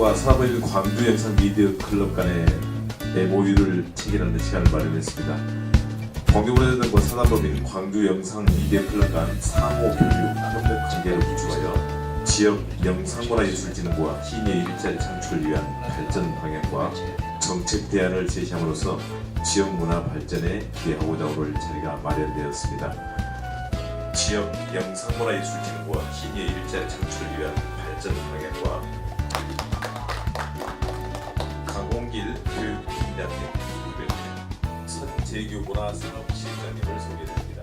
사사보이는 광주 영상 미디어 클럽 간의 MOU를 체결하는 시간을 마련했습니다. 광주문화재단과 사사법인 광주 영상 미디어 클럽 간 상호 교류 협력 관계를 구축하여 지역 영상문화예술진흥부와 희미의 일자리 창출을 위한 발전 방향과 정책 대안을 제시함으로써 지역 문화 발전에 기여하고자 오늘 자리가 마련되었습니다. 지역 영상문화예술진흥부와 희미의 일자리 창출을 위한 발전 방향과 선재규 문화산업시장님을 소개드립니다.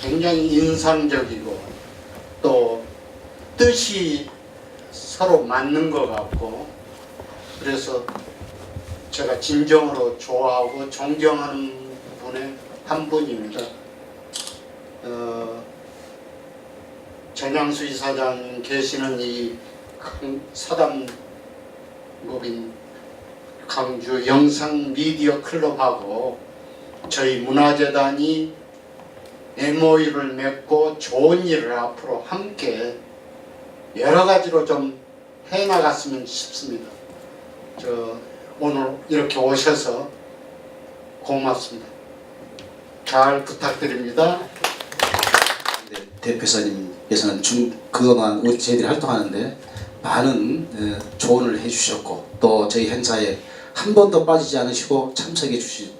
굉장히 인상적이고 또 뜻이 서로 맞는 것 같고 그래서 제가 진정으로 좋아하고 존경하는 분의 한 분입니다. 어, 전양수 이사장 계시는 이 강- 사단법인 강주 영상 미디어 클럽하고 저희 문화재단이 MOU를 맺고 좋은 일을 앞으로 함께 여러 가지로 좀 해나갔으면 싶습니다. 저 오늘 이렇게 오셔서 고맙습니다. 잘 부탁드립니다. 네, 대표사님께서는 중 그동안 저희들이 활동하는데 많은 어, 조언을 해주셨고 또 저희 행사에 한 번도 빠지지 않으시고 참석해 주시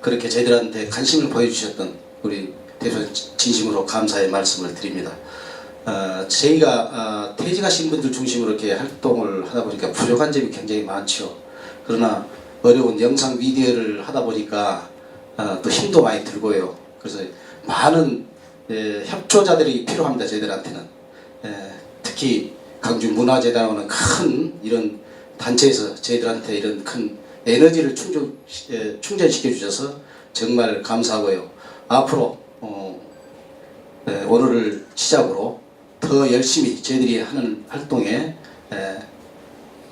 그렇게 저희들한테 관심을 보여주셨던 우리 대표님 진심으로 감사의 말씀을 드립니다. 어, 저희가 어, 퇴직하신 분들 중심으로 이렇게 활동을 하다 보니까 부족한 점이 굉장히 많죠. 그러나 어려운 영상 미디어를 하다 보니까 어, 또 힘도 많이 들고요. 그래서 많은 예, 협조자들이 필요합니다. 저희들한테는 예, 특히 강주 문화재단하고는 큰 이런 단체에서 저희들한테 이런 큰 에너지를 충전 예, 충전시켜 주셔서 정말 감사하고요. 앞으로 어, 예, 오늘을 시작으로 더 열심히 저희들이 하는 활동에 예,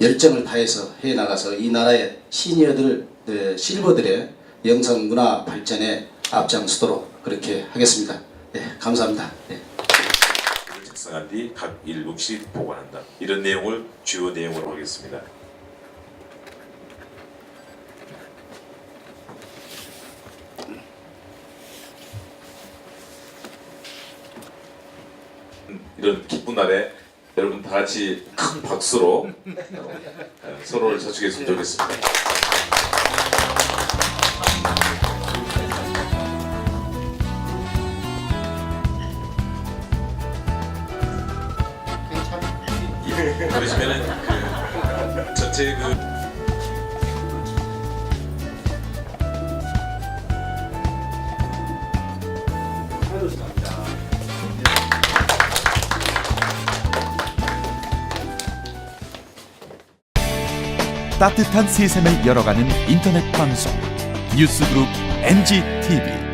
열정을 다해서 해 나가서 이 나라의 시니어들 예, 실버들의 영상 문화 발전에 앞장서도록 그렇게 하겠습니다. 네, 감사합니다. 네. 뒤각 1분씩 보관한다. 이런 내용을 주요 내용으로 하겠습니다. 음, 이런 기쁜 날에 여러분 다 같이 큰 박수로 어, 서로를 저축했으면 좋겠습니다. 그러시면은 그 전체 그 따뜻한 세상을 열어가는 인터넷 방송 뉴스그룹 NGTV